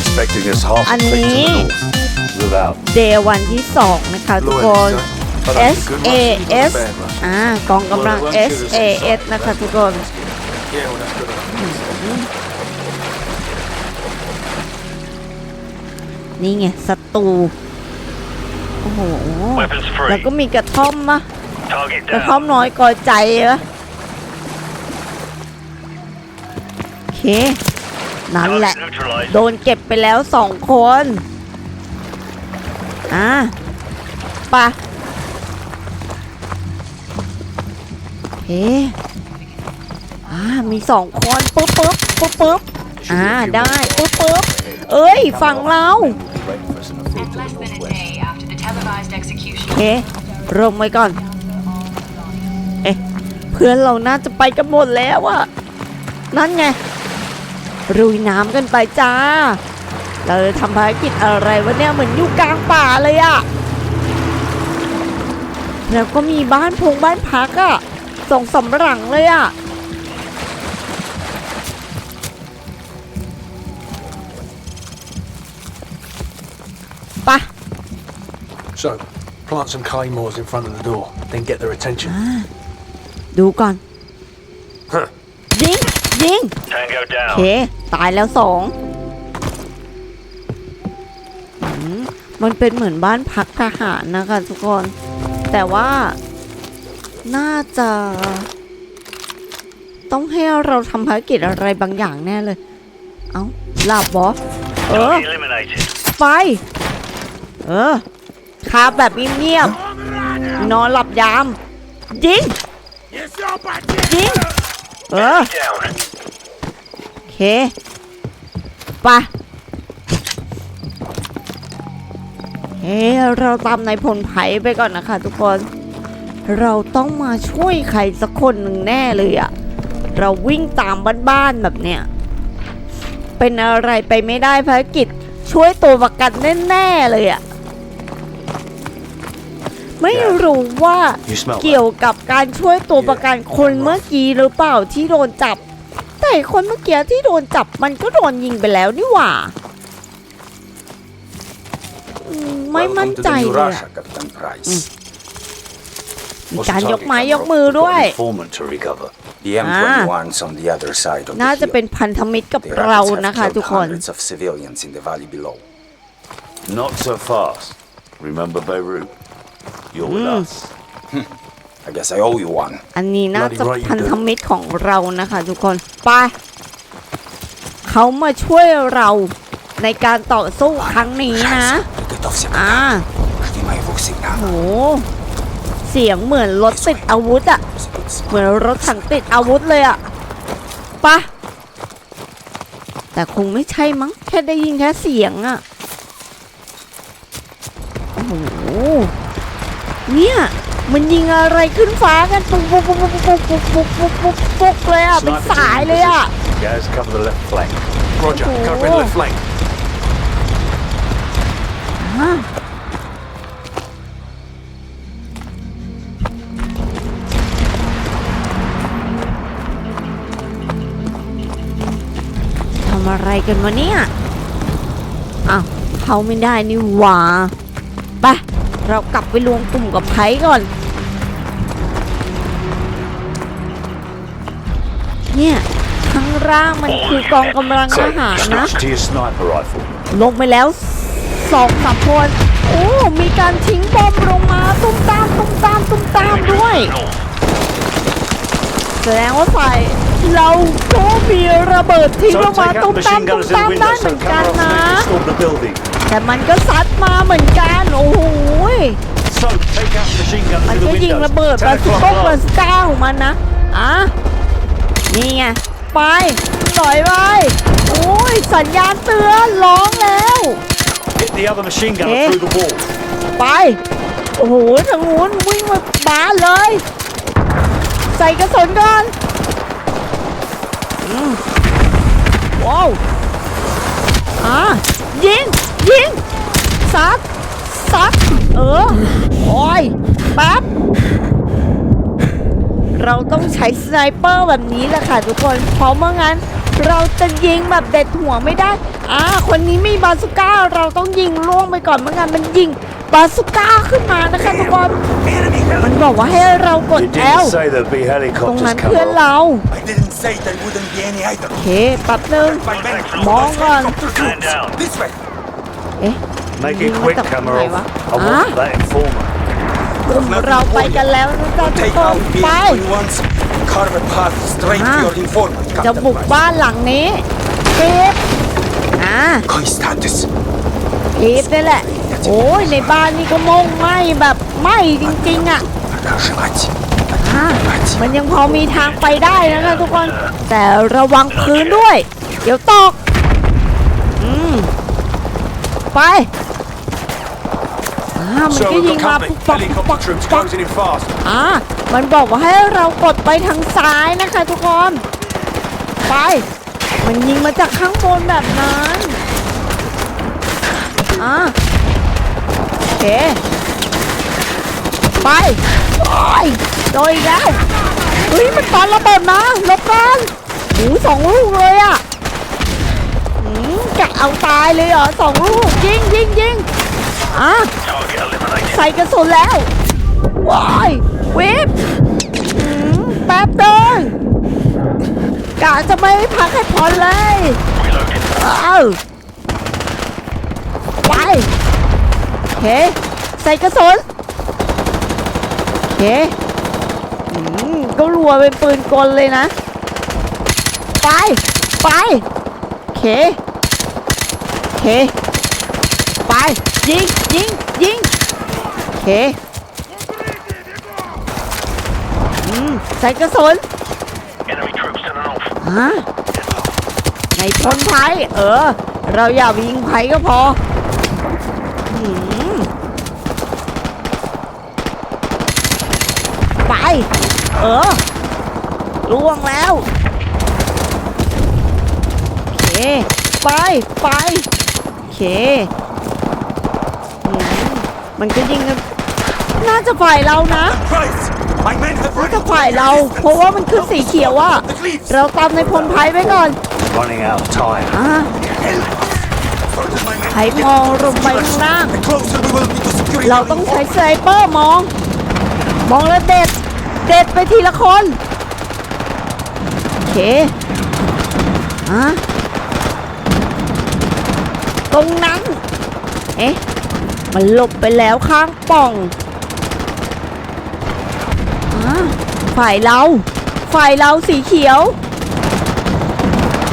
expecting us half a And click to me. the north. Without เดย์วันที่สองนะคะทุกคน S A S อ่ากองกำลัง S A S นะคะทุกคน Yeah, well, that's good. นี่ไงศัตรูโอ้โห Weapons แล้ว free. ก็มีกระท่อมมะ Target กระท่อม down. น้อยกอใจเหรอโอเค นั่นแหละ Target neutralized. โดนเก็บไปแล้วสองคน อ่าปะเฮ้อ่ามีสองคนปุ๊บปุ๊บปุ๊บปุ๊บอ่าได้ปุ๊บปุ๊บเอ้ยฝั่งเรา will be waiting for us in a field And to the less than a northwest. day after the televised execution โอเคลงไว้ก่อน เอ๊ะเพื่อนเราน่าจะไปกันหมดแล้วอะนั่นไง รุยน้ำกันไปจ้า เราจะทำภารกิจอะไรวะเนี่ยเหมือนอยู่กลางป่าเลยอะแล้วก็มีบ้านพงบ้านพักอะสองสามหลังเลยอะไปะ So, plant some claymores in front of the door, then get their attention. ดูก่อน Huh. ยิงยิง Tango โอเค down. ตายแล้วสองอืมมันเป็นเหมือนบ้านพักทหารนะคะทุกคน แต่ว่า น่าจะ ต้องให้เราทำภารกิจอะไรบางอย่างแน่เลย เอ้าหลับบอเออ Target eliminated. ไป เออคาแบบเงียบๆนอนหลับยาม ยิง ยิง เออ Down. โอ เคไปเฮ้เราตามนายพลไผ่ไปก่อนนะคะ ทุกคน เราต้องมาช่วยใครสักคนหนึ่งแน่เลยอะเราวิ่งตามบ้านๆแบบเนี้ยเป็นอะไรไปไม่ได้ภารกิจช่วยตัวประกันแน่ๆเลยอะไม่รู้ว่า You smell เกี่ยวกับการช่วยตัวประกันคนเมื่อกี้หรือเปล่าที่โดนจับแต่ คนเมื่อกี้ที่โดนจับมันก็โดนยิงไปแล้วนี่หว่าอืมไม่มั่นใจเลยอะ Captain Price. มีการยกไม้ยกมือด้วย Informant to recover. The Ah. M21's on the other side of น่า the จะ hill. เป็นพันธมิตรกับ The เรา rabbits นะ have คะ killed ทุกคน hundreds of civilians in the valley below. Not so fast. Remember Beirut? You're with us. I guess I owe you one อันนี้น่าจะพันธมิตรของเรานะคะทุกคน ไป เขามาช่วยเราในการต่อสู้ครั้งนี้นะอ่าโหเสียงเหมือนรถติดอาวุธอะเหมือนรถถังติดอาวุธเลยอะปะแต่คงไม่ใช่มั้ง แค่ได้ยินแค่เสียงอะโอ้โหเนี่ย มันยิงอะไรขึ้นฟ้ากันปุ๊บปุ๊บปุ๊บปุ๊บปุ๊บปุ๊บปุ๊บปุ๊บปุ๊บปุ๊บเลยอะเป็นสายเลยอะ Guys, cover the left flank. Roger, cover in left flank. ทำอะไรกันวะเนี่ยอ้าวเขาไม่ได้นี่หว่าไปเรากลับไปรวมกลุ่มกับไพ่ก่อน เนี่ยข้างล่างมันคือกองกำลังทหารนะ Switch to your sniper rifle. ลงไปแล้วสองสามคนโอ้มีการทิ้งบอมลงมาตุ้มตามตุ้มตามตุ้มตามด้วย North. แสดงว่าฝ่ายเราก็มีระเบิดทิ้งล So งมา take ตุ้ out มตาม machine ตุ้ม gunners in ตาม the ได้ window เหมื so อนกัน cover off นะ and they storm the building. แต่มันก็ซัดมาเหมือนกันโอ้โหย So take out machine gunners มัน in the ก็ยิง windows. ระเบิด Ten บาสุ o'clock โก้บา low. สก้าของมันนะอะ นี่ไง ไปต่อยไปโอ้ย สัญญาณเตือนร้องแล้ว Hit the other machine gunner Okay. through the wall. ไป โอ้โหทางนู้นวิ่งมาบ้านเลย ใส่กระสุนก่อนอืมว้าวอะยิง ยิงซัดซัดเออ โอ้ยแป๊บ เราต้องใช้สไนเปอร์แบบนี้แหละค่ะทุกคน เพราะเมื่องั้น เราจะยิงแบบเด็ดหัวไม่ได้ อ่า คนนี้มีบาสุก้า เราต้องยิงล่วงไปก่อนเมื่อไงนมันยิงบาสุก้าขึ้นมานะคะทุกคน มันบอกว่าให้เรากด You แอล didn't say there'd be ตรง helicopters นั้น coming เพื่อน up. เรา I didn't say there wouldn't be any either. โอเคแป๊บนึง My men, มองก่อน Stand down. this way. เอ๊ะ Make You it quick, want to- Kamarov. I Huh? want that informer. กลุ่ม เราไปกันแล้วนะจ๊ะทุองไปจะบุกบ้านหลังนี้ปีบอ่าปีบนี่แหละ โอ้ยในบ้านนี่ก็มงไหมแบบไหมจริงๆอะมันยังพอมีทางไปได้นะคะทุกคน แต่ระวังพื้นด้วย เดี๋ยวตก อืม ไปามันก็ยิงมาปุ๊บปักปุ๊บปักปุ๊บปัก in fast. อ่ามันบอกว่าให้เรากดไปทางซ้ายนะคะทุกคนไป มันยิงมาจากข้างบนแบบนั้นอ่าโอเคไปโอ้ยโดนอีกแล้วเฮ้ยมันตอนระเบิดมาหลบกันหูสองลูกเลยอะอืมกะเอาตายเลยเหรอสองลูกยิงยิงยิงอะใส่กระสุนแล้วว้ายวิบแป๊บเดินกะจะไม่พักให้พอนเลยเอาไปเคใส่กระสุนเคอืมก็รัวเป็นปืนกลเลยนะ ไป ไปเคเคไป ยิง ยิง ยิง ใส่กระสุน Enemy troops to the north. ฮะในพลไพเออ เราอย่ายิงไพก็พอหืมไป เออล่วงแล้วโอเค ไป ไปโอเคหืมมันก็ยิงกัน น่าจะฝ่ายเรานะ Price. My men have น่า ready จะฝ่ายเรา เพราะว่ามันคือสีเขียวอะ the cliffs. เราตามในพลไพไว้ก่อน Running out of time. อ่า Further, my men. ให้มองลงไปข้างล่าง The closer we will be to securing เรา our ต้องใช้ informant. สไนเปอร์มอง มองแล้วเด็ด เด็ดไปทีละคนโอเคอะตรงนั้น เอ๊ะ มันหลบไปแล้วข้างป่องอะ ฝ่ายเรา ฝ่ายเราสีเขียว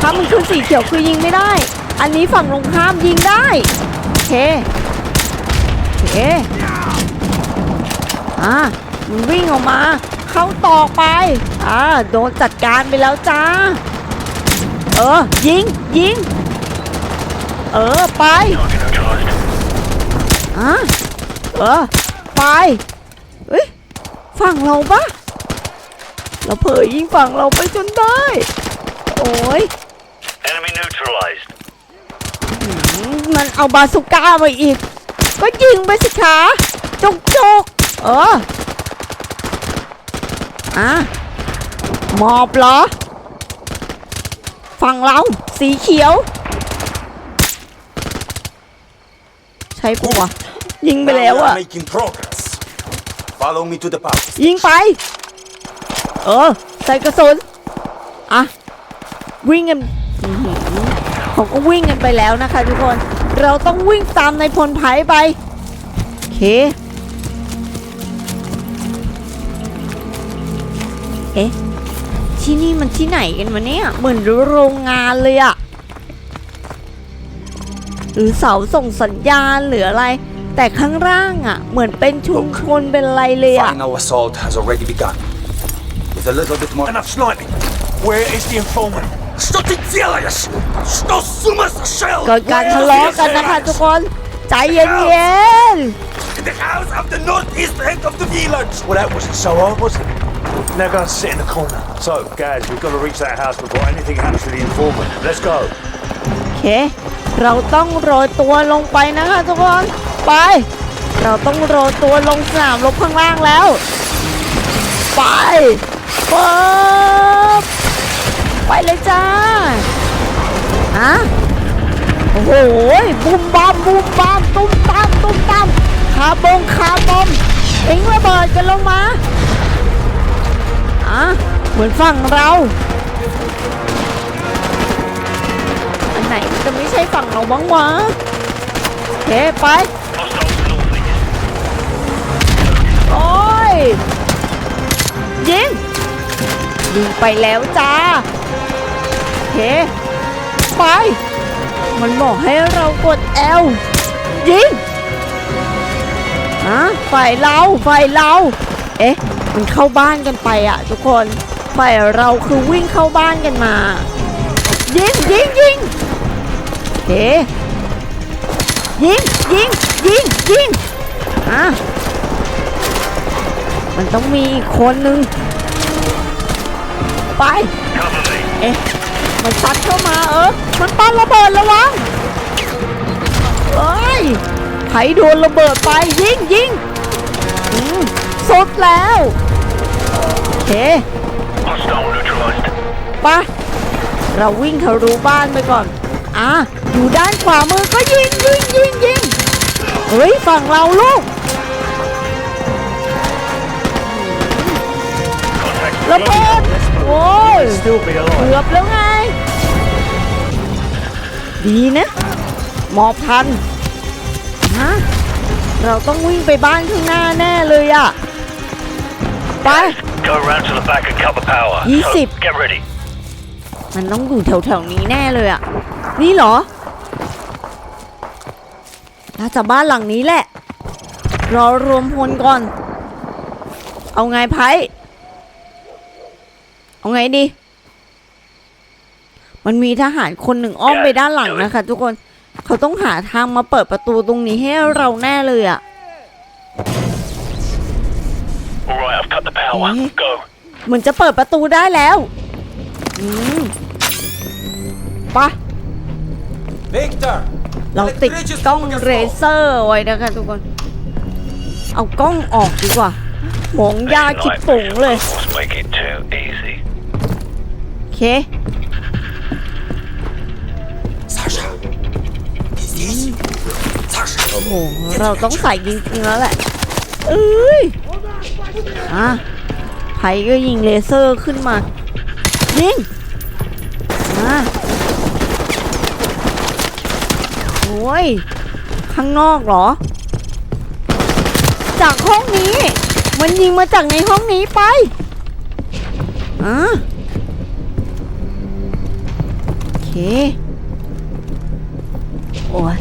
ถ้ามันคือสีเขียวคือยิงไม่ได้ อันนี้ฝั่งตรงข้ามยิงได้โอเคโอเคอ่ามันวิ่งออกมา เข้าตอกไป อ่าโดนจัดการไปแล้วจ้า เออ ยิง ยิง เออ ไปอะเออ ไป ฝั่งเราปะเราเผยยิงฝั่งเราไปจนได้ โอ้ย Enemy neutralized. อืมมันเอาบาสุก้ามาอีก ก็ยิงไปสิคะจกจกเออ อะหมอบเหรอ ฝั่งเราสีเขียว ใช่ปะวะยิงไป Now แล้ว we are อะ making progress. Follow me to the pouch. ยิงไป เออ ใส่กระสุน อะ วิ่งกันอื้อหือเขาก็วิ่งกันไปแล้วนะคะทุกคน เราต้องวิ่งตามในพลไพ่ไป โอเค เอ๊ะ ที่นี่มันที่ไหนกันวะเนี่ย เหมือนโรงงานเลยอะ หรือเสาส่งสัญญาณหรืออะไร แต่ข้างล่างอะเหมือนเป็นชุมชนเป็นอะไรเลยอะ Final assault has already begun. With a little bit more. Enough sniping. Where is the informant? Что ты делаешь? Что с ума сошел? เกิดการทะเลาะกันนะคะทุกคน ใจเย็น In the house of the northeast end of the village. Well, that wasn't so hard, was it? Now go and sit in the corner. So, Gaz, we've got to reach that house before anything happens to the informant. Let's go. ๆ โอเค เราต้องโรยตัวลงไปนะคะทุกคน ไป เราต้องโรยตัวลงสนามรบข้างล่างแล้ว ไปปึ๊บไปเลยจ้าฮะโอ้โหบุมบอมบุมบอมตุ้มตามตุ้มตามคาบงคาบอมทิ้งระเบิดกันลงมาอะเหมือนฝั่งเราอันไหนมันจะไม่ใช่ฝั่งเราบ้างวะโอเคไป ยิงยิงไปแล้วจ้าโอเคไป มันบอกให้เรากด L ยิงอะฝ่ายเราฝ่ายเรา เอ๊ะ มันเข้าบ้านกันไปอะทุกคนฝ่ายเราคือวิ่งเข้าบ้านกันมา ยิงยิงยิงโอเคยิงยิงยิงยิงอะ มันต้องมีอีกคนนึง ไป เอ๊ะ มันซัดเข้ามาเออ มันปั้นระเบิดระวังเอ้ยไถโดนระเบิดไปยิงยิงสุดแล้วโอเค Hostile neutralized. ไปะเราวิ่งทะลุบ้านไปก่อน อะ อยู่ด้านขวามือก็ยิงยิงยิงยิงเฮ้ย ฝั่งเราลูก ย Still be เกื alive. อบแล้วไง ดีนะหมอบทันฮะเราต้องวิ่งไปบ้านข้างหน้าแน่เลยอะไป Go around to the back and cover power. So, Easy. get ready. มันต้องอยู่แถวๆนี้แน่เลยอะนี่เหรอน่าจะบ้านหลังนี้แหละ รอรวมพลก่อน เอาไงไพ่เอาไงดี มันมีทหารคนหนึ่งอ้อมไปด้านหลังนะคะ ทุกคนเขาต้องหาทางมาเปิดประตูตรงนี้ให้เราแน่เลยอะ All right, I've cut the power. Eh? Go. เหมือนจะเปิดประตูได้แล้วอืมไปะ Victor! เราติดกล้องเรเซอร์ไว้นะคะทุกคน เอากล้องออกดีกว่า หมองยาคิดปุ๋งเลย Let's make it too easy. โอเค โอ้โห เราต้องใส่จริงๆแล้วแหละ เอ้ยอะไผ่ก็ยิงเลเซอร์ขึ้นมา ยิงอะโอ้ย ข้างนอกเหรอ จากห้องนี้ มันยิงมาจากในห้องนี้ไปอะโอเค โอ้ย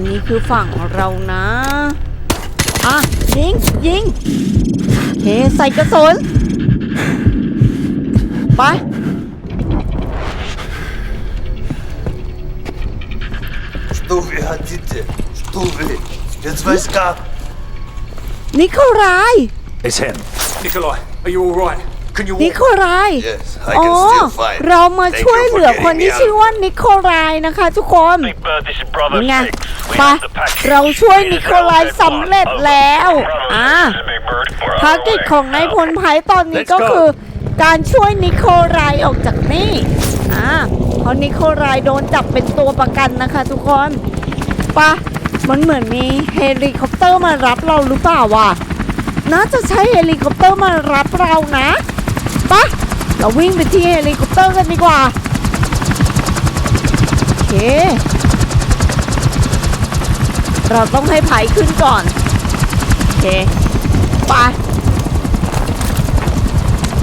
นนี้คือฝั่งเรานะ อะ ยิง ยิงเฮ้ใส่กระสุนไปตูวิเตตูวินิโคลาย It's him Nikolai are you alright Can you นิ walk? โคลาย Yes, I อ๋อ can still fight. เรามา Thank ช่วย you เห for ลือคน getting me ที่ชื่อ out. ว่านิโคลายนะคะ ทุกคน Big Bird, this is Bravo ยังไง 6. We ไป have the package. เราช่วย Please นิโคลาย help สำเร็จ everyone. แล้ว Bravo อะ six, this is Big Bird. We're on ภาร our กิจ way. ของนายพลไพตอนนี้ Let's ก็ go คือ การช่วยนิโคลายออกจากนี่อ่าเพราะนิโคลายโดนจับเป็นตัวประกันนะคะ ทุกคนปะมันเหมือนมีเฮลิคอปเตอร์มารับเราหรือเปล่าวะน่าจะใช้เฮลิคอปเตอร์มารับเรานะ ปะเราวิ่งไปที่เฮลิคอปเตอร์กันดีกว่า โอเค เราต้องให้ไผ่ขึ้นก่อน โอเค ไป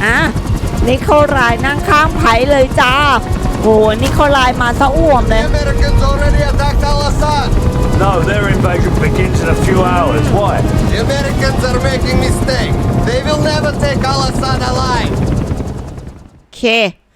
อะนิโคลายนั่งข้างไผ่เลยจ้าโหนิโคลายมาซะอ่วมเลย Americans already attacked Al Assad. No, their invasion begins in a few hours. Why? The Americans are making mistake. They will never take Al Assad alive. โอเค